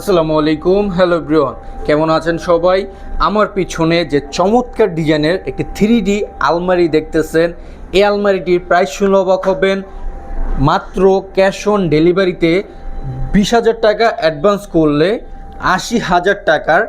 আসসালামু আলাইকুম, hello Brian কেমন আছেন সবাই? আমার পিছনে যে চমৎকার ডিজাইনের একটি থ্রি ডি আলমারি দেখতেছেন, এই আলমারিটির প্রাইস সুলভক হবেন। মাত্র ক্যাশ অন ডেলিভারিতে বিশ হাজার টাকা অ্যাডভান্স করলে আশি হাজার টাকার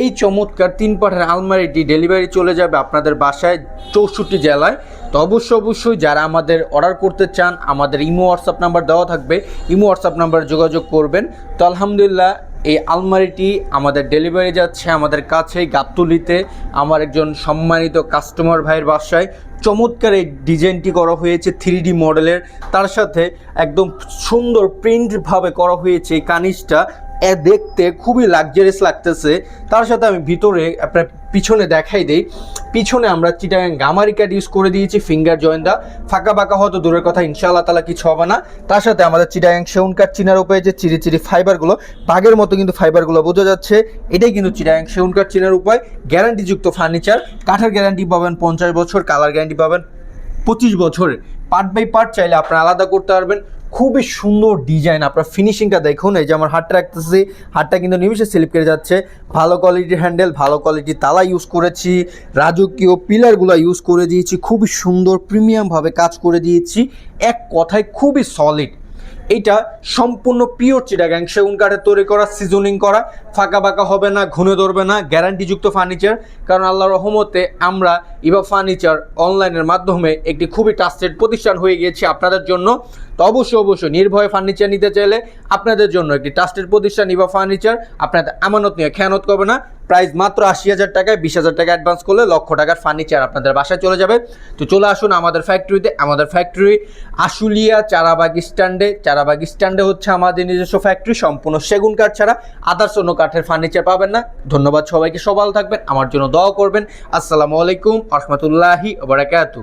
এই চমৎকার তিন পাঠের আলমারিটি ডেলিভারি চলে যাবে আপনাদের বাসায় চৌষট্টি জেলায়। তো অবশ্যই অবশ্যই যারা আমাদের অর্ডার করতে চান, আমাদের ইমো হোয়াটসঅ্যাপ নাম্বার দেওয়া থাকবে। ইমো হোয়াটসঅ্যাপ নাম্বারে যোগাযোগ করবেন। তো আলহামদুলিল্লাহ, এই আলমারিটি আমাদের ডেলিভারি যাচ্ছে আমাদের কাছেই গাবতলিতে। আমার একজন সম্মানিত কাস্টমার ভাইয়ের বাসায় চমৎকার এই ডিজাইনটি করা হয়েছে থ্রি মডেলের। তার সাথে একদম সুন্দর প্রিন্টভাবে করা হয়েছে এই কানিজটা দেখতে খুবই লাক্সারিয়াস লাগতেছে। তার সাথে আমি ভিতরে আপনার পিছনে দেখাই দেই। পিছনে আমরা চিটাগাং গামারি কাট ইউজ করে দিয়েছি ফিঙ্গার জয়েন্টটা ফাঁকা বাঁকা হয়তো দূরের কথা, ইনশাআল্লাহ তালা কিছু হবে না। তার সাথে আমাদের চিটাগাং সেউন কাঠ চিনার উপরে যে চিরি চিরি ফাইবারগুলো বাঘের মতো কিন্তু ফাইবারগুলো বোঝা যাচ্ছে। এটাই কিন্তু চিটাগাং সেউন কাঠ চিনার উপায়। গ্যারান্টিযুক্ত ফার্নিচার কাঠের গ্যারান্টি পাবেন পঞ্চাশ বছর কালার গ্যারান্টি পাবেন পঁচিশ বছরের। পার্ট বাই পার্ট চাইলে আপনারা আলাদা করতে পারবেন। খুবই সুন্দর ডিজাইন। আপনার ফিনিশিংটা দেখুন, এই যে আমার হাতটা রাখতেছি, হাতটা কিন্তু নিমিশে স্লিপ কেটে যাচ্ছে। ভালো কোয়ালিটির হ্যান্ডেল ভালো কোয়ালিটির তালা ইউজ করেছি, রাজকীয় পিলারগুলো ইউজ করে দিয়েছি, খুবই সুন্দর প্রিমিয়ামভাবে কাজ করে দিয়েছি। এক কথায় খুবই সলিড এইটা সম্পূর্ণ পিওর চিটাগাং সেগুন কাঠের তৈরি করা সিজনিং করা, ফাঁকা বাঁকা হবে না ঘুনে ধরবে না গ্যারান্টিযুক্ত ফার্নিচার কারণ আল্লাহ রহমতে আমরা ইভা ফার্নিচার অনলাইনের মাধ্যমে একটি খুবই ট্রাস্টেড প্রতিষ্ঠান হয়ে গিয়েছে আপনাদের জন্য। তো অবশ্যই অবশ্যই নির্ভয়ে ফার্নিচার নিতে চাইলে আপনাদের জন্য একটি ট্রাস্টেড প্রতিষ্ঠান ইভা ফার্নিচার আপনাদের আমানত নিয়ে খেয়ানত করবে না। প্রাইস মাত্র আশি হাজার টাকায়, বিশ হাজার টাকা অ্যাডভান্স করলে লক্ষ টাকার ফার্নিচার আপনাদের বাসায় চলে যাবে। তো চলে আসুন আমাদের ফ্যাক্টরিতে আমাদের ফ্যাক্টরি আশুলিয়া, চারাবাগ স্ট্যান্ডে চারাবাগ স্ট্যান্ডে হচ্ছে আমাদের নিজস্ব ফ্যাক্টরি সম্পূর্ণ সেগুন কাঠ ছাড়া আদার্স অন্য কাঠের ফার্নিচার পাবেন না। ধন্যবাদ সবাইকে সবাল থাকবেন, আমার জন্য দোয়া করবেন। আসসালামু আলাইকুম রহমতুল্লাহি বারাকাতু